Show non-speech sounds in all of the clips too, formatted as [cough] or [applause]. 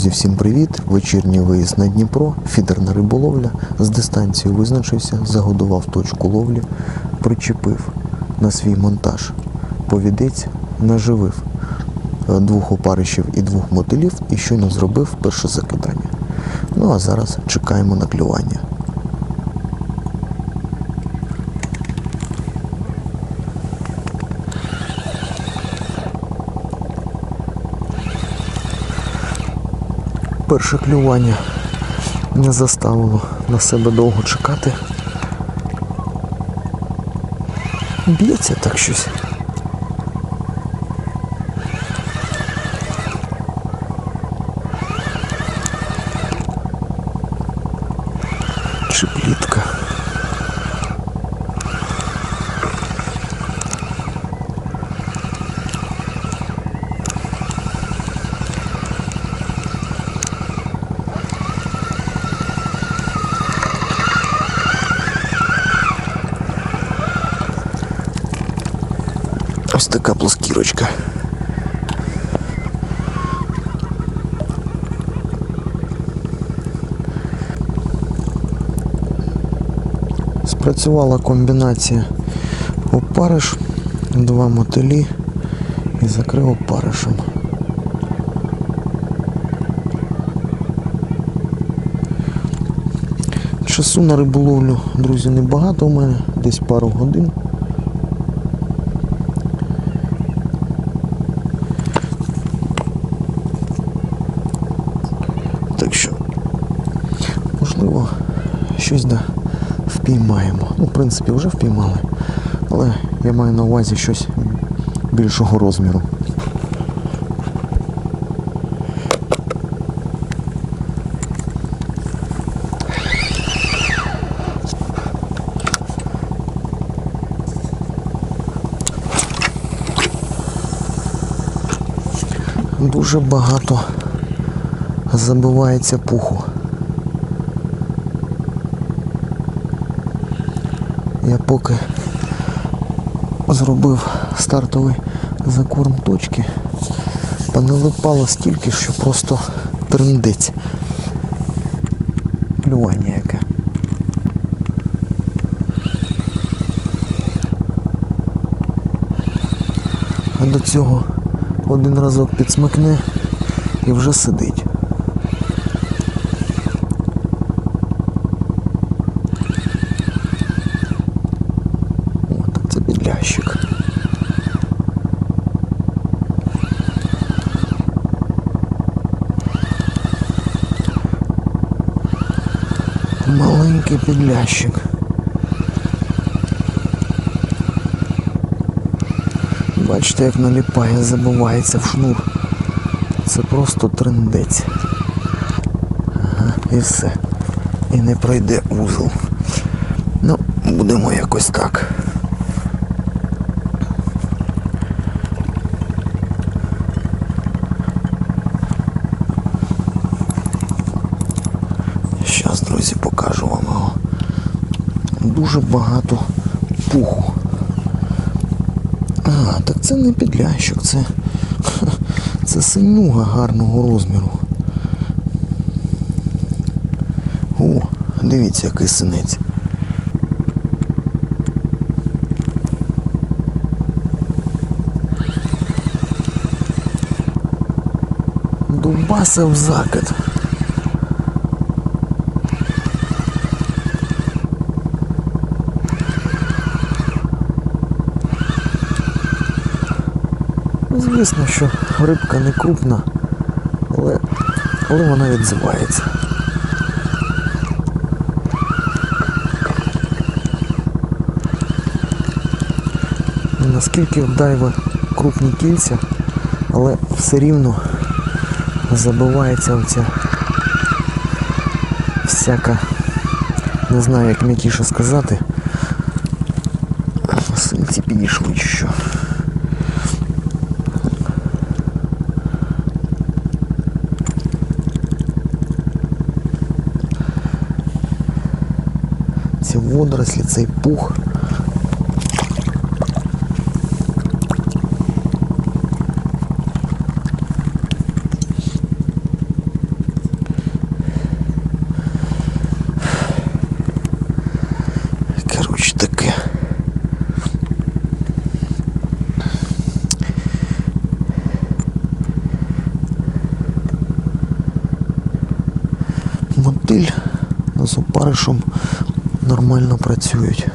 Друзі, всім привіт! Вечірній виїзд на Дніпро, фідерна риболовля. З дистанції визначився, загодував точку ловлі, причепив на свій монтаж повідець, наживив е, двох опарищів і двох мотилів і щойно зробив перше закидання. Ну а зараз чекаємо на клювання. Перше клювання не заставило на себе довго чекати. Б'ється так щось. Ось така плоскірочка. Спрацювала комбінація опариш, два мотилі і закрив опаришем. Часу на риболовлю, друзі, небагато у мене, десь пару годин. Так що, можливо, щось да впіймаємо. Ну, в принципі, вже впіймали. Але я маю на увазі щось більшого розміру. Дуже багато забивається пуху. Я поки зробив стартовий закорм точки, поналипало стільки, що просто трендець. Плювання яке. А до цього один разок підсмикне і вже сидить. О, так це підлящик. Маленький підлящик. Бачите, як наліпає, забувається в шнур. Це просто трендець. Ага, і все. І не пройде узол. Ну, будемо якось так. Зараз, друзі, покажу вам його. Дуже багато пуху. А, так це не підлящик, це, [laughs] це синюга гарного розміру. О, дивіться, який синець. Дубаса в закид. Звісно, що рибка не крупна, але, але вона відзивається. Наскільки дайва крупні кільця, але все рівно забивається оця всяка, не знаю як м'якіше сказати. Синці підійшли що. водорослі, цей пух. Короче, таке. Мотиль з опаришем нормально працюють.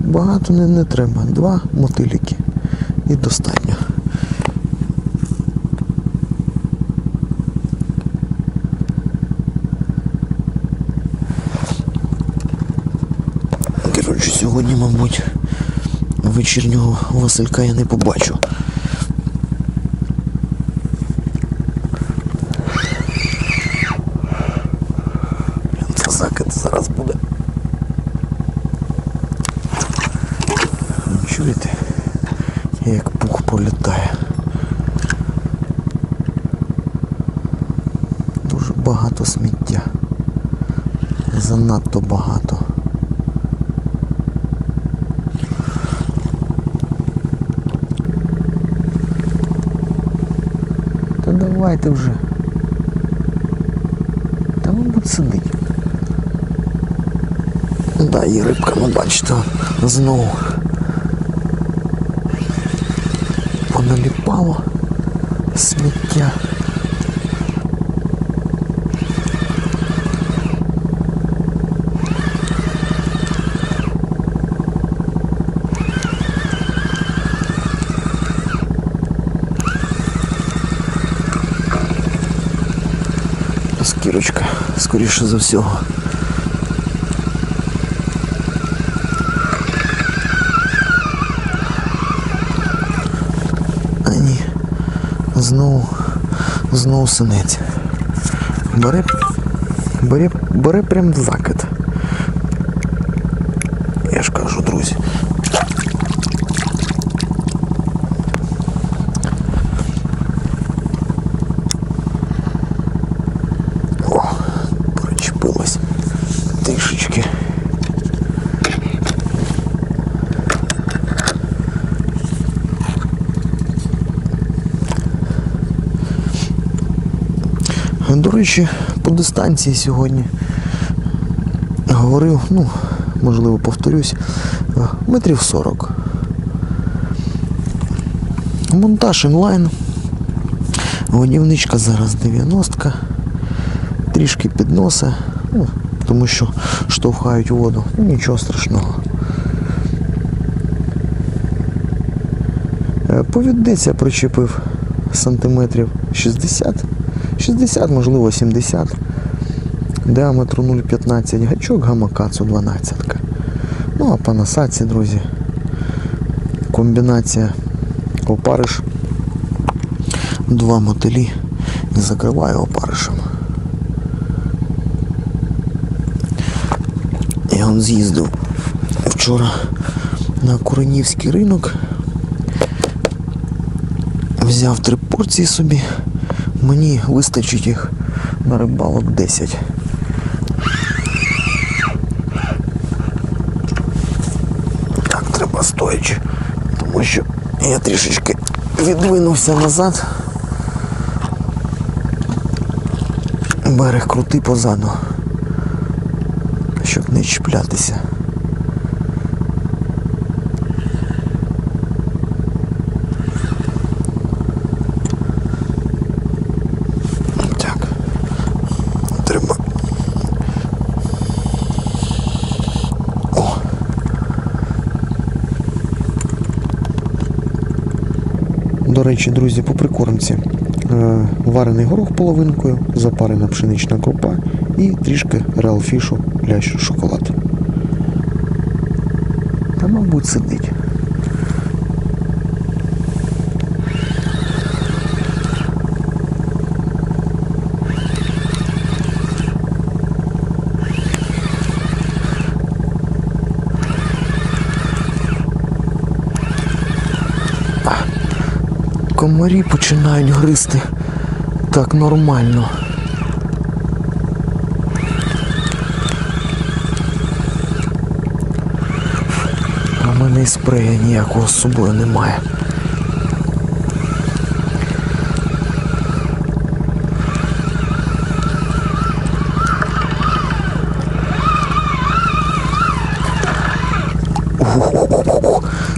Багато не, не треба. Два мотиліки і достатньо. Коротше, сьогодні, мабуть, вечірнього Василька я не побачу. Це закид зараз буде. Чуєте, як пух пролітає. Дуже багато сміття. Занадто багато. Та давайте вже. Та мабуть сидить. Да, і рибка, ну бачите, знову поналіпало сміття. Скірочка, скоріше за всього. А ні. Знову, знову синець. Бере, бере, бере прям закид. Я ж кажу, друзі. О, причепилось трішечки. Речі, по дистанції сьогодні говорив, ну, можливо, повторюсь, е, метрів 40. Монтаж інлайн. Годівничка зараз 90 трішки підноса, ну, тому що штовхають воду. Ну, нічого страшного. Е, Повідниця причепив сантиметрів 60, 60, можливо 70. Діаметру 0,15, гачок гамакацу 12. Ну а по насадці, друзі, комбінація опариш, два мотилі і закриваю опаришем. Я он з'їздив вчора на Куренівський ринок. Взяв три порції собі. Мені вистачить їх на рибалок 10. Так, треба стоячи, тому що я трішечки відвинувся назад. Берег крутий позаду, щоб не чіплятися. Речі, друзі, по прикормці. Е, Варений горох половинкою, запарена пшенична крупа і трішки реалфішу лящу шоколад. Та, мабуть, сидить. комарі починають гризти так нормально. А в мене і спрея ніякого з собою немає.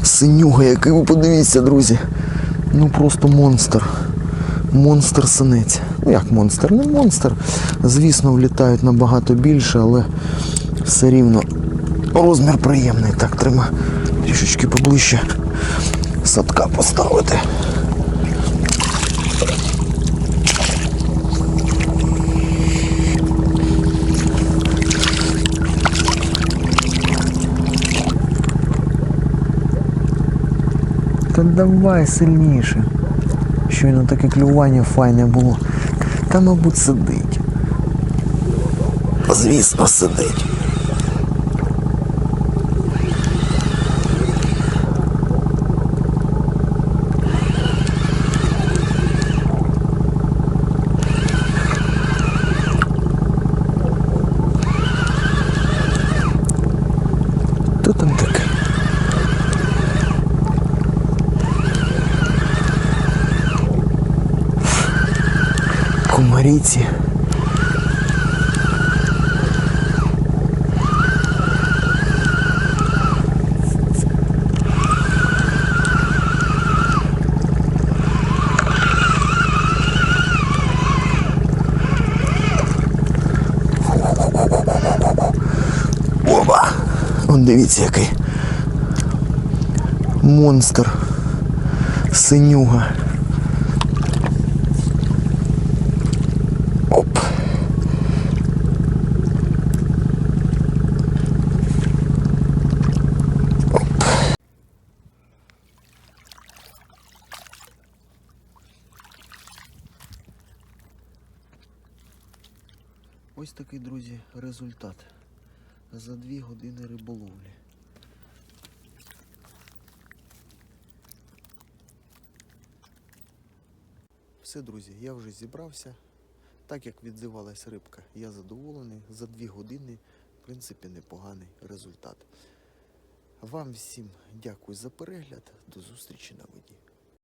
Синюга, який ви подивіться, друзі. Ну просто монстр. Монстр синець. Ну як монстр? Не монстр. Звісно, влітають набагато більше, але все рівно розмір приємний. Так, треба трішечки поближче садка поставити. Та давай сильніше. Щойно таке клювання файне було. Та, мабуть, сидить. Звісно, сидить. Комаріці. Оба! Он дивіться який. Монстр. Синюга. Ось такий, друзі, результат за дві години риболовлі. Все, друзі, я вже зібрався. Так як відзивалась рибка, я задоволений. За дві години, в принципі, непоганий результат. Вам всім дякую за перегляд. До зустрічі на воді.